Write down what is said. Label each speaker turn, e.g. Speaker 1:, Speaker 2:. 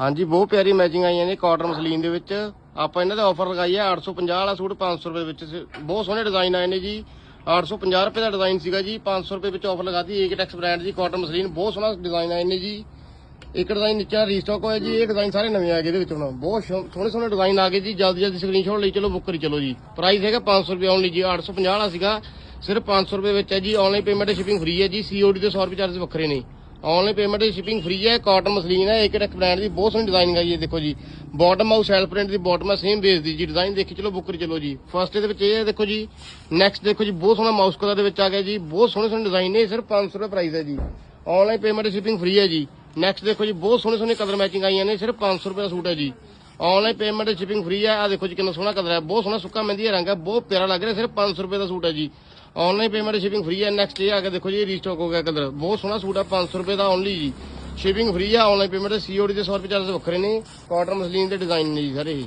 Speaker 1: ਹਾਂਜੀ, ਬਹੁਤ ਪਿਆਰੀ ਮੈਚਿੰਗ ਆਈਆਂ ਨੇ ਕਾਟਨ ਮਸਲੀਨ ਦੇ ਵਿੱਚ। ਆਪਾਂ ਇਹਨਾਂ ਦਾ ਆਫਰ ਲਗਾਈ ਹੈ 850 ਵਾਲਾ ਸੂਟ 500 ਰੁਪਏ ਵਿੱਚ ਸ- ਬਹੁਤ ਸੋਹਣੇ ਡਿਜ਼ਾਈਨ ਆਏ ਨੇ ਜੀ। 850 ਰੁਪਏ ਦਾ ਡਿਜ਼ਾਈਨ ਸੀਗਾ ਜੀ। 500 ਰੁਪਏ ਵਿੱਚ ਆਫਰ ਲਗਾਤੀ ਏਕਟੈਕਸ ਬ੍ਰਾਂਡ ਦੀ ਕਾਟਨ ਮਸਲੀਨ ਬਹੁਤ ਸੋਹਣਾ ਡਿਜ਼ਾਈਨ ਆਏ ਨੇ ਜੀ। ਇੱਕ ਡਿਜ਼ਾਈਨ ਨੀਚੇ ਰੀਸਟਾਕ ਹੋਇਆ ਜੀ ਇਹ ਡਿਜ਼ਾਈਨ ਸਾਰੇ ਨਵੇਂ ਆ ਗਏ ਇਹਦੇ ਵਿੱਚ ਹੁਣ। ਬਹੁਤ ਸੋ- ਸੋਹਣੇ ਸੋਹਣੇ ਡਿਜ਼ਾਈਨ ਆ ਗਏ ਜੀ। ਜਲਦੀ ਜਲਦੀ ਸਕਰੀਨਸ਼ਾਟ ਲਈ ਚਲੋ ਬੁੱਕ ਕਰੀ ਚਲੋ ਜੀ। ਪ੍ਰਾਈਸ ਹੈਗਾ 500 ਰੁਪਏ ਓਨਲੀ ਜੀ। 850 ਵਾਲਾ ਸੀਗਾ। ਸਿਰਫ 500 ਰੁਪਏ ਵਿੱਚ ਹੈ ਜੀ। ਆਨਲਾਈਨ ਪੇਮੈਂਟ ਸ਼ਿਪਿੰਗ ਫ੍ਰੀ ਹੈ ਜੀ। ਸੀਓਡੀ ਦੇ 100 ਰੁਪਏ ਚਾਰਜ ਵੱਖਰੇ ਨੇ। ਆਨਲਾਈਨ ਪੇਮੈਂਟ ਦੀ ਸ਼ਿਪਿੰਗ ਫ੍ਰੀ ਹੈ ਕਾਟਨ ਮਸਲੀਨ ਹੈ, ਇੱਕ ਟੈਕ ਬ੍ਰਾਂਡ ਦੀ ਬਹੁਤ ਸੋਹਣੀ ਡਿਜ਼ਾਈਨਿੰਗ ਆਈ ਹੈ, ਦੇਖੋ ਜੀ। ਬਾਟਮ ਆਉ ਸੈਲਫ ਪ੍ਰਿੰਟ ਦੀ ਬਾਟਮ ਹੈ ਸੇਮ ਬੇਸ ਦੀ ਜੀ। ਡਿਜ਼ਾਈਨ ਦੇਖੀ, ਚਲੋ ਬੁੱਕ ਚਲੋ ਜੀ। ਫਸਟ ਇਹਦੇ ਵਿੱਚ ਇਹ ਹੈ, ਦੇਖੋ ਜੀ। ਨੈਕਸਟ ਦੇਖੋ ਜੀ, ਬਹੁਤ ਸੋਹਣਾ ਮਾਊਸ ਕਲਰ ਦੇ ਵਿੱਚ ਆ ਗਿਆ ਜੀ। ਬਹੁਤ ਸੋਹਣੇ ਸੋਹਣੇ ਡਿਜ਼ਾਈਨ ਨੇ ਸਿਰਫ 500 ਰੁਪਏ ਪ੍ਰਾਈਸ ਹੈ ਜੀ। ਆਨਲਾਈਨ ਪੇਮੈਂਟ ਸ਼ਿਪਿੰਗ ਫ੍ਰੀ ਹੈ ਜੀ। ਨੈਕਸਟ ਦੇਖੋ ਜੀ, ਬਹੁਤ ਸੋਹਣੇ ਸੋਹਣੇ ਕਲਰ ਮੈਚਿੰਗ ਆਈਆਂ ਨੇ, ਸਿਰਫ 500 ਰੁਪਏ ਦਾ ਸੂਟ ਹੈ ਜੀ। ਆਨਲਾਈਨ ਪੇਮੈਂਟ ਸ਼ਿਪਿੰਗ ਫ੍ਰੀ ਹੈ ਆ ਦੇਖੋ ਜੀ ਕਿੰਨਾ ਸੋਹਣਾ ਕਲਰ ਹੈ ਬਹੁਤ ਸੋਹਣਾ ਸੁੱਕਾ ਮਹਿੰਦੀ ਰੰਗ ਹੈ ਬਹੁਤ ਪਿਆਰਾ ਲੱਗ ਰਿਹਾ। ਸਿਰਫ 500 ਰੁਪਏ ਦਾ ਸੂਟ ਹੈ ਜੀ। ਆਨਲਾਈਨ ਪੇਮੈਂਟ ਸ਼ਿਪਿੰਗ ਫ੍ਰੀ ਹੈ ਨੈਕਸਟ ਇਹ ਆ ਕੇ ਦੇਖੋ ਜੀ ਰੀਸਟਾਕ ਹੋ ਗਿਆ ਕਲਰ। ਬਹੁਤ ਸੋਹਣਾ ਸੂਟ ਹੈ 500 ਰੁਪਏ ਦਾ ਓਨਲੀ ਜੀ। ਸ਼ਿਪਿੰਗ ਫ੍ਰੀ ਹੈ ਆਨਲਾਈਨ ਪੇਮੈਂਟ ਸੀਓਡੀ ਦੇ 100 ਰੁਪਏ ਚਾਰਜ ਵੱਖਰੇ ਨੇ। ਕਾਟਨ ਮਸਲੀਨ ਦੇ ਡਿਜ਼ਾਈਨ ਨੇ ਜੀ ਸਾਰੇ ਇਹ।